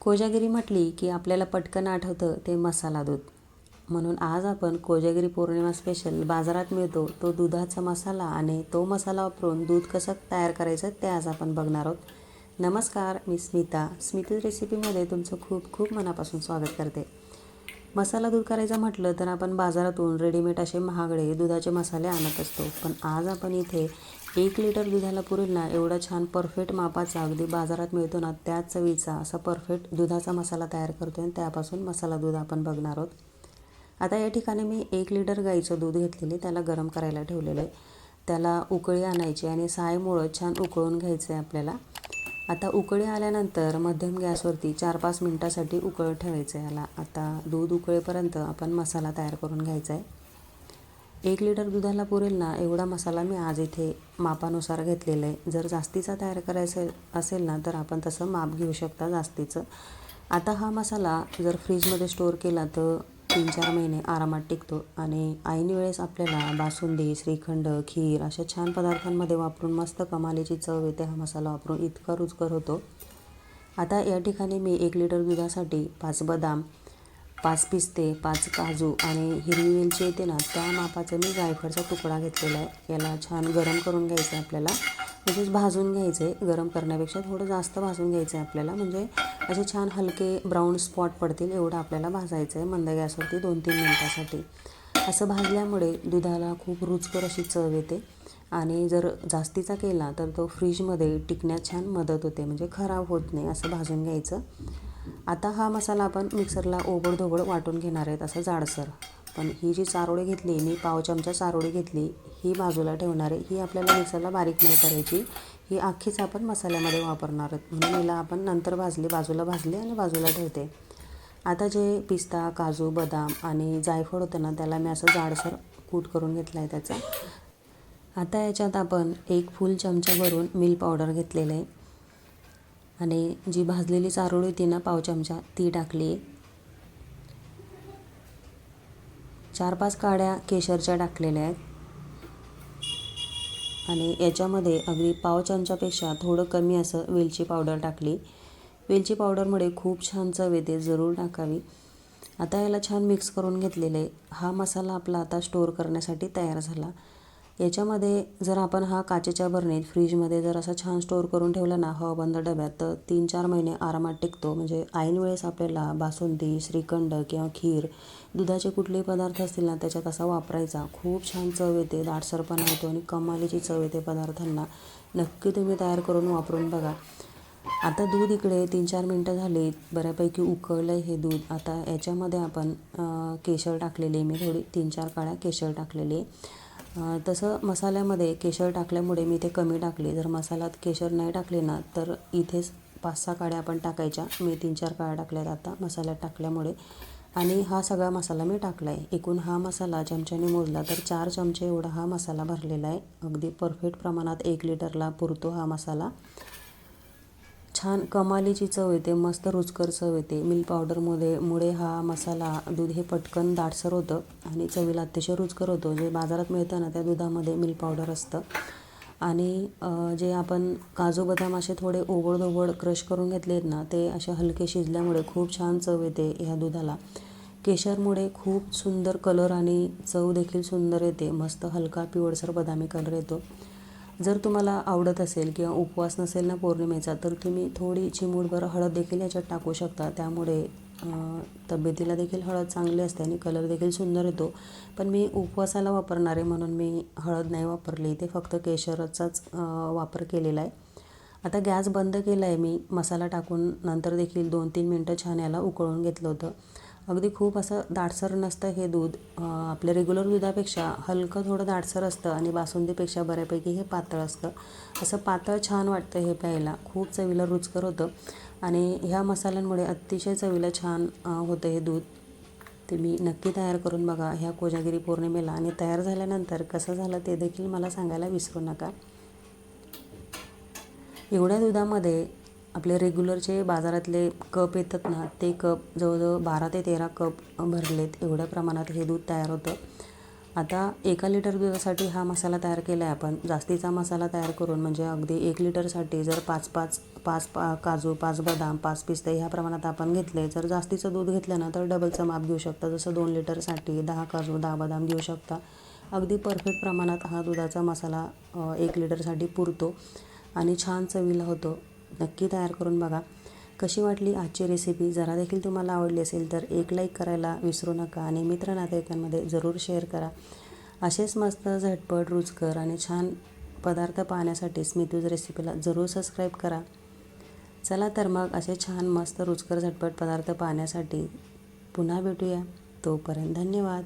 कोजागिरी म्हटली की आपल्याला पटकन आठवतं ते मसाला दूध. म्हणून आज आपण कोजागिरी पौर्णिमा स्पेशल बाजारात मिळतो तो दुधाचा मसाला आणि तो मसाला वापरून दूध कसं तयार करायचं ते आज आपण बघणार आहोत. नमस्कार मी स्मिता. स्मिता रेसिपीमध्ये तुमचं खूप खूप मनापासून स्वागत करते. मसाला दूध करायचं म्हटलं तर आपण बाजारातून रेडीमेड असे महागडे दुधाचे मसाले आणत असतो. पण आज आपण इथे एक लिटर दुधाला पुरेल ना एवढा छान परफेक्ट मापाचा अगदी बाजारात मिळतो ना त्याच चवीचा असा परफेक्ट दुधाचा मसाला तयार करतो आणि त्यापासून मसाला दूध आपण बघणार आहोत. आता या ठिकाणी मी एक लिटर गाईचं दूध घेतलेले त्याला गरम करायला ठेवलेलं आहे. त्याला उकळी आणायची आणि सायमुळं छान उकळून घ्यायचं आहे आपल्याला. आता उकळी आल्यानंतर मध्यम गॅसवरती चार पाच मिनटासाठी उकळ ठेवायचं आहे याला. आता दूध उकळेपर्यंत आपण मसाला तयार करून घ्यायचा आहे एक लिटर दुधाला पुरेल ना एवढा मसाला मी आज इथे मापानुसार घेतलेला आहे. जर जास्तीचा तयार करायचं असेल ना तर आपण तसं माप घेऊ शकता जास्तीचं. आता हा मसाला जर फ्रीजमध्ये स्टोअर केला तर तीन चार महिने आरामात टिकतो. आणि ऐन वेळेस आपल्याला बासुंदी श्रीखंड खीर अशा छान पदार्थांमध्ये वापरून मस्त कमालीची चव येते हा मसाला वापरून. इतका रुचकर होतो. आता या ठिकाणी मी एक लिटर दुधासाठी पाच बदाम पाच पिस्ते पाच काजू आणि हिरवी वेलची येते ना त्या मापाचा मी जायफळचा तुकडा घेतलेला आहे. याला छान गरम करून घ्यायचं आहे आपल्याला. म्हणजेच भाजून घ्यायचं आहे गरम करण्यापेक्षा थोडं जास्त भाजून घ्यायचं आहे आपल्याला. म्हणजे असे छान हलके ब्राऊन स्पॉट पडतील एवढं आपल्याला भाजायचं आहे मंद गॅसवरती दोन तीन मिनटासाठी. असं भाजल्यामुळे दुधाला खूप रुचकर अशी चव येते. आणि जर जास्तीचा केला तर तो फ्रीजमध्ये टिकण्यात छान मदत होते. म्हणजे खराब होत नाही असं भाजून घ्यायचं. आता हा मसाला आपण मिक्सरला ओबडधोबड वाटून घेणार आहेत असं जाडसर. पण ही जी चारोळी घेतली मी पाव चमचा चारोळी घेतली ही बाजूला ठेवणार आहे. ही आपल्याला मिक्सरला बारीक नाही करायची. ही अख्खीच आपण मसाल्यामध्ये वापरणार आहोत. म्हणून हिला आपण नंतर भाजली बाजूला भाजली आणि बाजूला ठेवते. आता जे पिस्ता काजू बदाम आणि जायफळ होतं ना त्याला मी असं जाडसर कूट करून घेतला आहे त्याचा. आता याच्यात आपण एक फुल चमचा भरून मिल्क पावडर घेतलेलं आहे. आणि जी भाजलेली चारोळी होती ना पाव चमचा ती टाकली. चार पाच काड्या केशरच्या टाकलेल्या आहेत. आणि याच्यामध्ये अगदी पाव चमच्यापेक्षा थोडं कमी असं वेलची पावडर टाकली. वेलची पावडरमुळे खूप छान चव येते जरूर टाकावी. आता याला छान मिक्स करून घेतलेलं. आहे हा मसाला आपला आता स्टोअर करण्यासाठी तयार झाला. याच्यामध्ये जर आपण हा काचेच्या बरणीत फ्रीजमध्ये जर असा छान स्टोअर करून ठेवला ना हवाबंद डब्यात तर तीन चार महिने आरामात टिकतो. म्हणजे ऐन वेळेस आपल्याला बासुंदी श्रीखंड किंवा खीर दुधाचे कुठलेही पदार्थ असतील ना त्याच्यात असा वापरायचा. खूप छान चव येते दाटसरपणा येतो आणि कमालीची चव येते पदार्थांना. नक्की तुम्ही तयार करून वापरून बघा. आता दूध इकडे तीन चार मिनटं झाली बऱ्यापैकी उकळलं आहे हे दूध. आता याच्यामध्ये आपण केशर टाकलेले मी थोडी तीन चार काळ्या केशर टाकलेली तसं मसाल्यामध्ये केशर टाकल्यामुळे मी ते कमी टाकले. जर मसाल्यात केशर नाही टाकले ना तर इथेच पाच सहा काड्या आपण टाकायच्या. मी तीन चार काड्या टाकल्यात आता मसाल्यात टाकल्यामुळे. आणि हा सगळा मसाला मी टाकला आहे एकूण हा मसाला चमच्याने मोजला तर चार चमचे एवढा हा मसाला भरलेला आहे. अगदी परफेक्ट प्रमाणात एक लिटरला पुरतो हा मसाला. छान कमालीची चव येते मस्त रुचकर चव येते. मिल्क पावडरमध्ये मुळे हा मसाला दूध हे पटकन दाटसर होतं आणि चवीला अतिशय रुचकर होतो. जे बाजारात मिळतं ना त्या दुधामध्ये मिल्क पावडर असतं. आणि जे आपण काजू बदाम असे थोडे ओबडधोबड क्रश करून घेतले आहेत ना ते असे हलके शिजल्यामुळे खूप छान चव येते ह्या दुधाला. केशरमुळे खूप सुंदर कलर आणि चव देखील सुंदर येते. मस्त हलका पिवळसर बदामी कलर येतो. जर तुम्हाला आवडत असेल किंवा उपवास नसेल ना पौर्णिमेचा तर तुम्ही थोडी चिमूटभर हळद देखील याच्यात टाकू शकता. त्यामुळे तब्येतीला देखील हळद चांगली असते आणि कलर देखील सुंदर येतो. पण मी उपवासाला वापरणार आहे म्हणून मी हळद नाही वापरली. ते फक्त केशरचाच वापर केलेला आहे. आता गॅस बंद केला आहे मी. मसाला टाकून नंतर देखील दोन तीन मिनटं छान याला उकळून घेतलं होतं. अगदी खूप असं दाटसर नसतं हे दूध. आपल्या रेग्युलर दुधापेक्षा हलकं थोडं दाटसर असतं आणि बासुंदीपेक्षा बऱ्यापैकी हे पातळ असतं. असं पातळ छान वाटतं हे प्यायला. खूप चवीला रुचकर होतं आणि ह्या मसाल्यांमुळे अतिशय चवीला छान होतं हे दूध. ते मी नक्की तयार करून बघा ह्या कोजागिरी पौर्णिमेला. आणि तयार झाल्यानंतर कसं झालं ते देखील मला सांगायला विसरू नका. एवढ्या दुधामध्ये आपले रेग्युलरचे बाजारातले कप येतात ना ते कप जवळजवळ बारा ते तेरा कप भरलेत एवढ्या प्रमाणात हे दूध तयार होतं. आता एका लिटर दुधासाठी हा मसाला तयार केला आहे आपण. जास्तीचा मसाला तयार करून म्हणजे अगदी एक लिटरसाठी जर पाच पाच पाच पा काजू पाच बदाम पाच पिस्ते ह्या प्रमाणात आपण घेतले जर जास्तीचं दूध घेतलं ना तर डबलचं माप घेऊ शकता. जसं दोन लिटरसाठी दहा काजू दहा बदाम घेऊ शकता. अगदी परफेक्ट प्रमाणात हा दुधाचा मसाला एक लिटरसाठी पुरतो. आणि छान चवीला होतो. नक्की तयार करून बघा. कशी वाटली आजची रेसिपी जरा देखील तुम्हाला आवडली असेल तर एक लाईक करायला विसरू नका आणि मित्र नातेवाईकांमध्ये जरूर शेअर करा. असेच मस्त झटपट रुचकर आणि छान पदार्थ पाहण्यासाठी स्मितूज रेसिपीला जरूर सबस्क्राईब करा. चला तर मग असे छान मस्त रुचकर झटपट पदार्थ पाहण्यासाठी पुन्हा भेटूया. तोपर्यंत धन्यवाद.